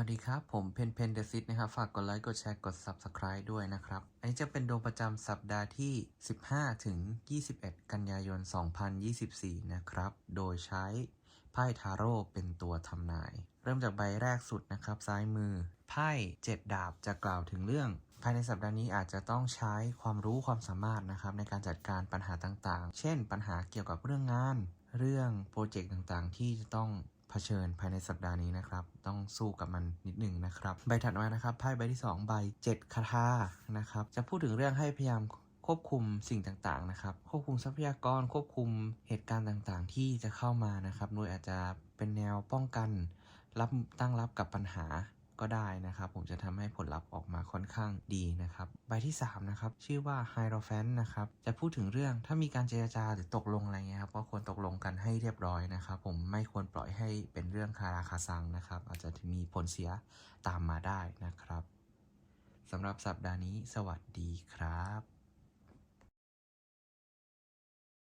วัสดีครับ ผมเพนเพนเดซิตนะครับ ฝากกดไลค์ กดแชร์ กด Subscribe ด้วยนะครับ อันนี้จะเป็นดวงประจำสัปดาห์ที่ 15 ถึง 21 กันยายน 2024 นะครับ โดยใช้ไพ่ทาโร่เป็นตัวทำนาย เริ่มจากใบแรกสุดนะครับ ซ้ายมือ ไพ่เจ็ดดาบจะกล่าวถึงเรื่อง ภายในสัปดาห์นี้อาจจะต้องใช้ความรู้ความสามารถนะครับในการจัดการปัญหาต่างๆ เช่น ปัญหาเกี่ยวกับเรื่องงาน เรื่องโปรเจกต์ต่างๆ ที่จะต้อง เผชิญภายในสัปดาห์นี้นะครับ ต้องสู้กับมันนิดหนึ่งนะครับ ใบถัดมานะครับไพ่ใบที่ 2 ใบ 7คาถานะครับ จะพูดถึงเรื่องให้พยายามควบคุมสิ่งต่างๆนะครับ ควบคุมทรัพยากร ควบคุมเหตุการณ์ต่างๆ ที่จะเข้ามานะครับโดยอาจจะเป็นแนวป้องกัน รับตั้งรับกับปัญหา ก็ได้นะครับ ผมจะทำให้ผลลัพธ์ออกมาค่อนข้างดีนะครับ ใบที่3นะครับชื่อว่า h i e r o p h a n t นะครับจะพูดถึงเรื่องถ้ามีการเจรจาหรือตกลงอะไรเงี้ยครับก็ควรตกลงกันให้เรียบร้อยนะครับ ผมไม่ควรปล่อยให้เป็นเรื่องคาราคาซังนะครับ อาจจะมีผลเสียตามมาได้นะครับสำหรับสัปดาห์นี้ สวัสดีครับ